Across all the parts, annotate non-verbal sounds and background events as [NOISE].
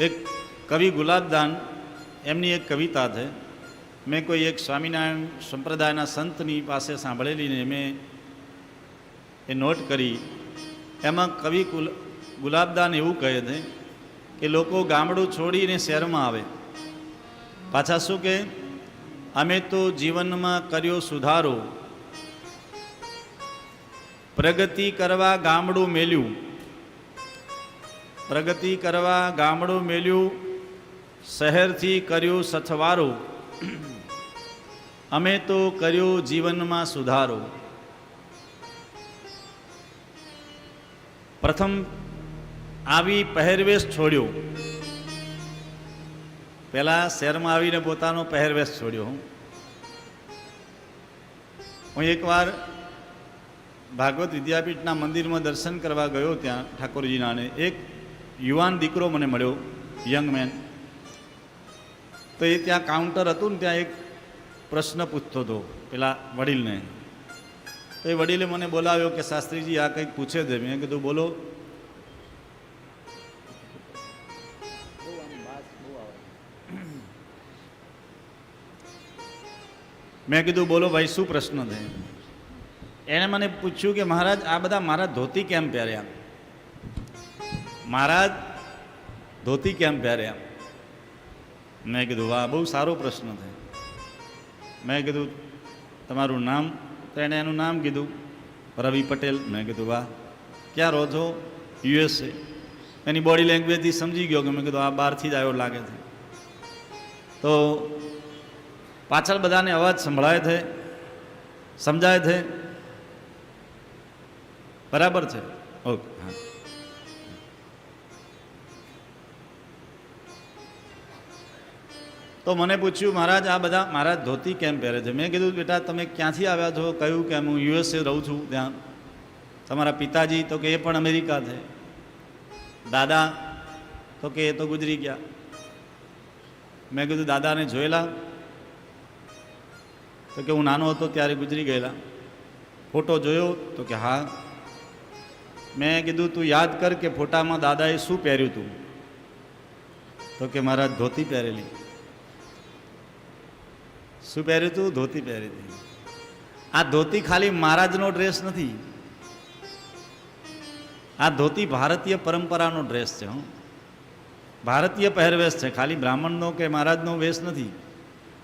એક કવિ ગુલાબદાન, એમની એક કવિતા છે. મેં કોઈ એક સ્વામિનારાયણ સંપ્રદાયના સંતની પાસે સાંભળેલીને મેં એ નોટ કરી. એમાં કવિ કુલ, ગુલાબદાન એવું કહે છે કે લોકો ગામડું છોડીને શહેરમાં આવે. પાછા શું કે અમે તો જીવનમાં કર્યો સુધારો. પ્રગતિ કરવા ગામડું મેલ્યું. પ્રગતિ કરવા, ગામડું મેલ્યું, શહેરથી કર્યું સથવારું. અમે તો કર્યો જીવનમાં સુધારો. પ્રથમ આવી પહેરવેશ છોડ્યો. પહેલા શહેરમાં આવીને પોતાનો પહેરવેશ છોડ્યો હું. હું એકવાર ભાગવત વિદ્યાપીઠના મંદિરમાં દર્શન કરવા ગયો ત્યાં ઠાકોરજીના એક યુવાન દીકરો મને મળ્યો યંગ મેન તો એ ત્યાં કાઉન્ટર હતું ને ત્યાં એક પ્રશ્ન પૂછતો હતો પેલા વડીલને. તો એ વડીલે મને બોલાવ્યો કે, શાસ્ત્રીજી, આ કંઈક પૂછે છે. મેં કીધું, બોલો. મેં કીધું, બોલો ભાઈ, શું પ્રશ્ન છે? એણે મને પૂછ્યું કે, મહારાજ, આ બધા મારા ધોતી કેમ પહેર્યા? મહારાજ, ધોતી કેમ પહેર્યા મેં કીધું, વાહ, બહુ સારો પ્રશ્ન છે. મેં કીધું, તમારું નામ? તો એણે એનું નામ કીધું, રવિ પટેલ. મેં કીધું, વાહ, ક્યાં રહો છો? યુએસએ એની બોડી લેંગ્વેજથી સમજી ગયો કે મેં કીધું, આ બહારથી જ આવ્યો લાગે છે. તો પાછળ બધાને અવાજ સંભળાય છે, સમજાય છે. બરાબર છે? ઓકે, હા. તો મને પૂછ્યું, મહારાજ, આ બધા મહારાજ ધોતી કેમ પહેરે છે? મેં કીધું, બેટા, તમે ક્યાંથી આવ્યા છો? કહ્યું કે હું યુએસએ રહું છું ત્યાં. તમારા પિતાજી તો કે એ પણ અમેરિકા છે. દાદા તો કે એ તો ગુજરી ગયા. મેં કીધું, દાદાને જોયેલા? તો કે હું નાનો હતો ત્યારે ગુજરી ગયેલા. ફોટો જોયો? તો કે હા. મેં કીધું, તું યાદ કર કે ફોટામાં દાદાએ શું પહેર્યું હતું તો કે મારા ધોતી પહેરેલી. શું પહેર્યું હતું ધોતી પહેરી હતી. આ ધોતી ખાલી મહારાજનો ડ્રેસ નથી. આ ધોતી ભારતીય પરંપરાનો ડ્રેસ છે, હું. ભારતીય પહેરવેશ છે, ખાલી બ્રાહ્મણનો કે મહારાજનો વેશ નથી.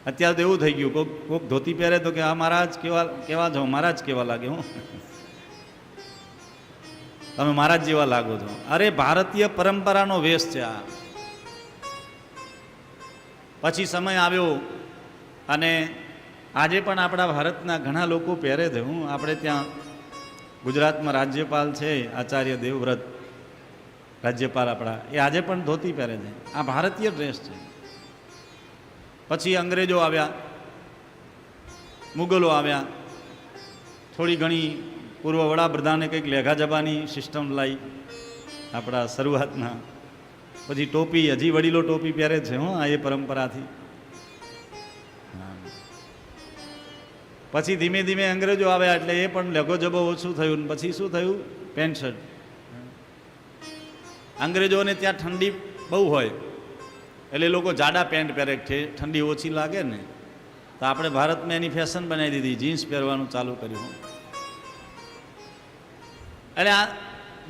અત્યારે તો એવું થઈ ગયું કોઈક કોઈક ધોતી પહેરે તો કે આ મહારાજ, કેવા કેવા છો? મહારાજ કેવા લાગે, હું? [LAUGHS] તમે મહારાજ જેવા લાગો છો. અરે, ભારતીય પરંપરાનો વેશ છે આ. પછી સમય આવ્યો. અને આજે પણ આપણા ભારતના ઘણા લોકો પહેરે છે. હું આપણે ત્યાં ગુજરાતમાં રાજ્યપાલ છે, આચાર્ય દેવવ્રત, રાજ્યપાલ આપણા, એ આજે પણ ધોતી પહેરે છે. આ ભારતીય ડ્રેસ છે. પછી અંગ્રેજો આવ્યા, મુગલો આવ્યા, થોડી ઘણી પૂર્વ વડાપ્રધાને કંઈક લેઘા જબાની સિસ્ટમ લાવી આપણા શરૂઆતના. પછી ટોપી, હજી વડીલો ટોપી પહેરે છે, હો, આ એ પરંપરાથી. પછી ધીમે ધીમે અંગ્રેજો આવ્યા એટલે એ પણ લઘોજબો ઓછું થયું ને પછી શું થયું? પેન્ટ શર્ટ અંગ્રેજોને ત્યાં ઠંડી બહુ હોય. એટલે લોકો જાડા પેન્ટ પહેરે છે ઠંડી ઓછી લાગે ને. તો આપણે ભારતમાં એની ફેશન બનાવી દીધી જીન્સ પહેરવાનું ચાલુ કર્યું. એટલે આ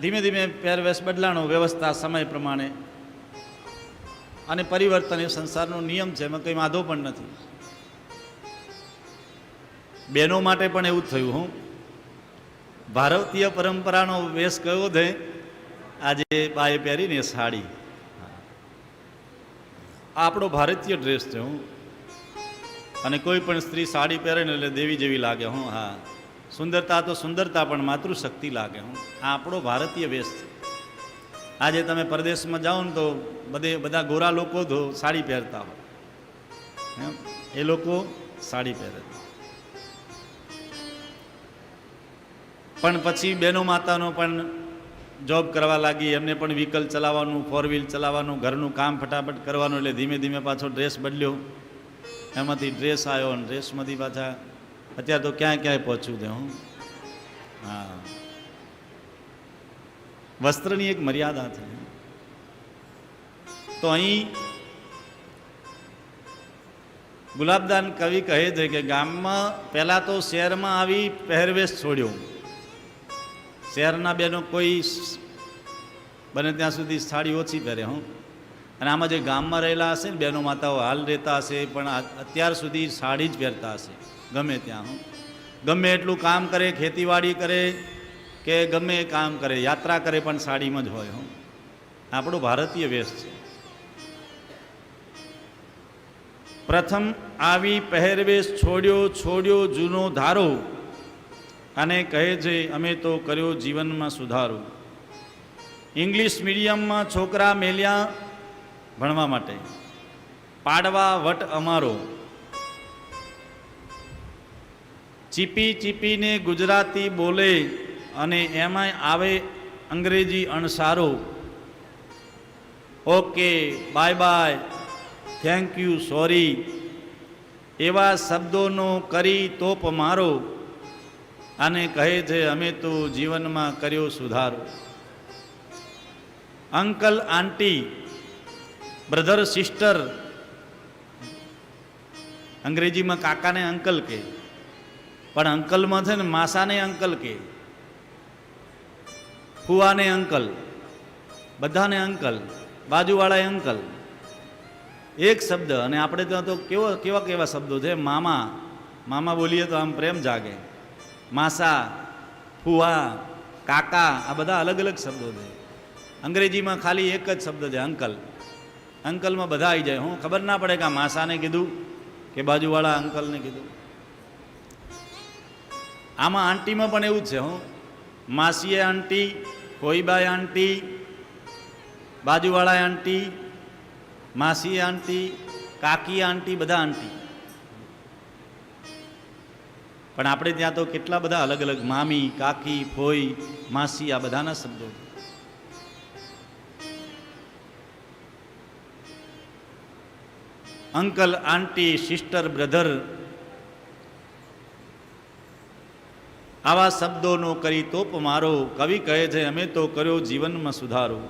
ધીમે ધીમે પહેરવેશ બદલાણો, વ્યવસ્થા, સમય પ્રમાણે અને પરિવર્તન એ સંસારનો નિયમ છે, એમાં કંઈ વાંધો પણ નથી. બહેનો માટે પણ એવું થયું, હું. ભારતીય પરંપરાનો વેશ કયો છે આજે બાએ પહેરીને સાડી. આપણો ભારતીય ડ્રેસ છે, હું. અને કોઈ પણ સ્ત્રી સાડી પહેરે ને એટલે દેવી જેવી લાગે, હું, હા. સુંદરતા તો સુંદરતા, પણ માતૃશક્તિ લાગે, હું. આ આપણો ભારતીય વેશ છે. આજે તમે પરદેશમાં જાઓ ને તો બધે, બધા ગોરા લોકો તો સાડી પહેરતા હોય. એ લોકો સાડી પહેરે. પણ પછી બહેનો માતાનો પણ જોબ કરવા લાગી, એમને પણ વ્હીકલ ચલાવવાનું ફોર વ્હીલ ચલાવવાનું, ઘરનું કામ ફટાફટ કરવાનું, એટલે ધીમે ધીમે પાછો ડ્રેસ બદલ્યો. એમાંથી ડ્રેસ આવ્યો અને ડ્રેસમાંથી પાછા અત્યારે તો ક્યાંય ક્યાંય પહોંચ્યું છે હું. હા. વસ્ત્રની એક મર્યાદા છે. તો અહીં ગુલાબદાન કવિ કહે છે કે ગામમાં પહેલાં તો શહેરમાં આવી પહેરવેશ છોડ્યો. શહેરના બેનો કોઈ બને ત્યાં સુધી સાડી ઓછી પહેરે, હું. અને આમાં જે ગામમાં રહેલા હશે ને બહેનો માતાઓ હાલ રહેતા હશે, પણ અત્યાર સુધી સાડી જ પહેરતા હશે, ગમે ત્યાં, હું. ગમે એટલું કામ કરે, ખેતીવાડી કરે, કે ગમે એ કામ કરે, યાત્રા કરે, પણ સાડીમાં જ હોય, હું. આપણો ભારતીય વેશ છે. પ્રથમ, આવી પહેરવેશ છોડ્યો છોડ્યો જૂનો ધારો. અને કહે છે, અમે તો કર્યો જીવનમાં સુધારો. ઇંગ્લિશ મીડિયમમાં છોકરા મેલ્યા ભણવા માટે. પાડવા વટ અમારો. ચીપી ચીપીને ગુજરાતી બોલે અને એમાંય આવે અંગ્રેજી અણસારો. Okay, bye bye, thank you, sorry. એવા શબ્દોનો કરી તોપ મારો. અને કહે છે, અમે તો જીવનમાં કર્યો સુધારો. અંકલ, આંટી, બ્રધર, સિસ્ટર, અંગ્રેજીમાં કાકાને અંકલ કે પણ અંકલમાં છે ને, માસાને અંકલ કે ફુવાને અંકલ, બધાને અંકલ, બાજુવાળાએ અંકલ. એક શબ્દ, અને આપણે ત્યાં તો કેવો, કેવા કેવા શબ્દો છે? મામા મામા બોલીએ તો આમ પ્રેમ જાગે. માસા ફુવા કાકા, આ બધા અલગ અલગ શબ્દો છે. અંગ્રેજીમાં ખાલી એક જ શબ્દ છે, અંકલ. અંકલમાં બધા આવી જાય. હું ખબર ના પડે કે આ માસાને કીધું કે બાજુવાળા અંકલને કીધું. આમાં આંટીમાં પણ એવું જ છે, હું. માસીએ આંટી કોઈબાઈ આંટી બાજુવાળા આંટી માસી આંટી કાકી આંટી, બધા આંટી. પણ આપણે ત્યાં તો કેટલા બધા અલગ અલગ મામી, કાકી ફોઈ માસી, આ બધાના શબ્દો. અંકલ, આંટી, સિસ્ટર, બ્રધર, આવા શબ્દોનો કરી તોપ મારો. કવિ કહે છે, અમે તો કર્યો જીવનમાં સુધારો.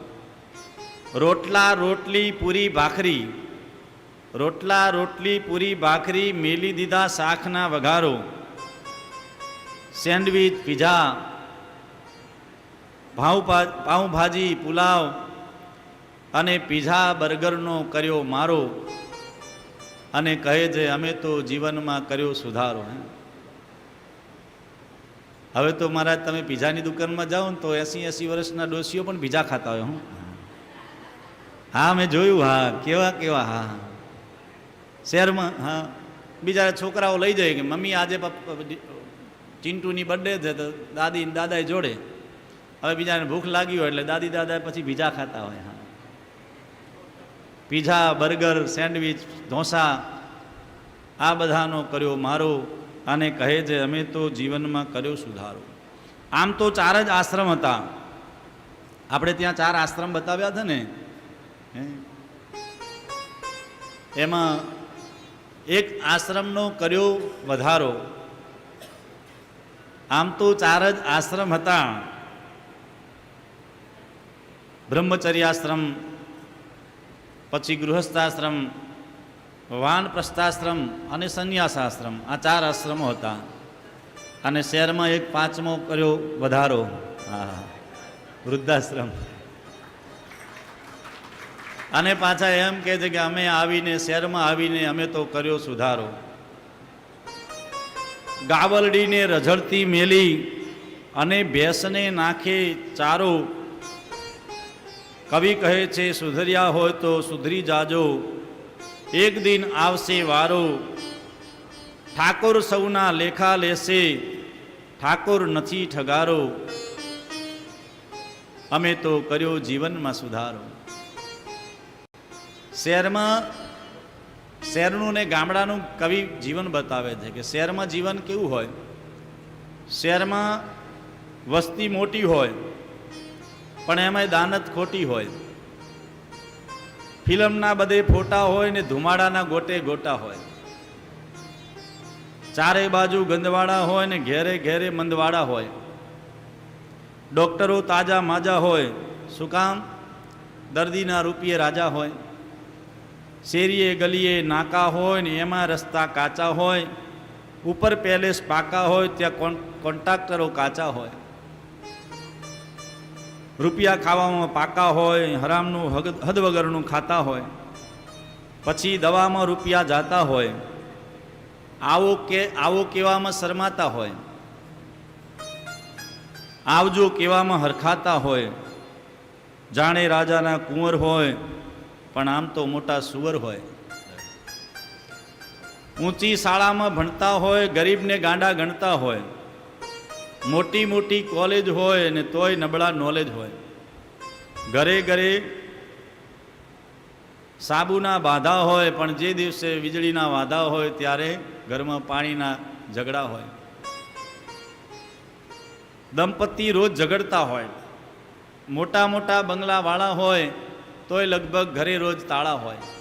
રોટલા, રોટલી, પૂરી, ભાખરી. રોટલા, રોટલી, પૂરી, ભાખરી, મેલી દીધા શાખના વઘારો. સેન્ડવિચ, પીઝા, ભાવ પાઉંભાજી, પુલાવ અને પીઝા બર્ગરનો કર્યો મારો અને કહે છે, અમે તો જીવનમાં કર્યો સુધારો. હે હવે તો મારા તમે પીઝાની દુકાનમાં જાઓ ને તો એસી એસી વર્ષના ડોસીઓ પણ પીઝા ખાતા હોય, હું. હા, મેં જોયું, હા, કેવા કેવા, હા. શહેરમાં, હા, બીજા છોકરાઓ લઈ જાય કે, મમ્મી, આજે ચિંટુની બર્થડે છે તો દાદી દાદાએ જોડે. હવે બીજાને ભૂખ લાગી હોય એટલે દાદી દાદા પછી બીજા ખાતા હોય, હા. પીઝા બર્ગર સેન્ડવિચ ઢોસા, આ બધાનો કર્યો મારો અને કહે છે, અમે તો જીવનમાં કર્યો સુધારો. આમ તો ચાર જ આશ્રમ હતા. આપણે ત્યાં ચાર આશ્રમ બતાવ્યા હતા ને? એમાં એક આશ્રમનો કર્યો વધારો. આમ તો ચાર જ આશ્રમ હતા. બ્રહ્મચર્યાશ્રમ, પછી ગૃહસ્થાશ્રમ, વાનપ્રસ્થાશ્રમ અને સંન્યાસાશ્રમ. આ ચાર આશ્રમો હતા. અને શહેરમાં એક પાંચમો કર્યો વધારો. હા, વૃદ્ધાશ્રમ. અને પાછા એમ કહે છે કે અમે આવીને, શહેરમાં આવીને અમે તો કર્યો સુધારો. ગાવલડીને રઝળતી મેલી અને ભેંસને નાખે ચારો. કવિ કહે છે, સુધર્યા હોય તો સુધરી જાજો. એક દિન આવશે વારો. ઠાકોર સૌના લેખા લેશે. ઠાકોર નથી ઠગારો. અમે તો કર્યો જીવનમાં સુધારો. શહેરમાં શહેરનું ને ગામડાનું કવિ જીવન બતાવે છે કે શહેરમાં જીવન કેવું હોય? શહેરમાં વસ્તી મોટી હોય, પણ એમાંય દાનત ખોટી હોય. ફિલ્મના બધે ફોટા હોય ને ધુમાડાના ગોટે ગોટા હોય. ચારે બાજુ ગંદવાડા હોય ને ઘેરે ઘેરે મંદવાડા હોય. ડોક્ટરો તાજા માજા હોય. શું કામ? દર્દીના રૂપિયે રાજા હોય. શેરીએ, ગલીએ નાકા હોય ને એમાં રસ્તા કાચા હોય, ઉપર પેલેસ પાકા હોય, ત્યાં કોન, કોન્ટ્રાક્ટરો કાચા હોય. રૂપિયા ખાવામાં પાકા હોય, હરામનું હદ વગરનું ખાતા હોય. પછી દવામાં રૂપિયા જાતા હોય. આવો કે, આવો કહેવામાં શરમાતા હોય. આવજો કહેવામાં હરખાતા હોય. જાણે રાજાના કુંવર હોય પણ આમ તો મોટા સુવર હોય. ઊંચી શાળામાં ભણતા હોય, ગરીબને ગાંડા ગણતા હોય. મોટી મોટી કોલેજ હોય ને તોય નબળા નોલેજ હોય. ઘરે ઘરે સાબુના બાધા હોય, પણ જે દિવસે વીજળીના વાધા હોય ત્યારે ઘરમાં પાણીના ઝઘડા હોય. દંપતી રોજ ઝઘડતા હોય. મોટા મોટા બંગલાવાળા હોય તોય લગભગ ઘરે રોજ તાળા હોય.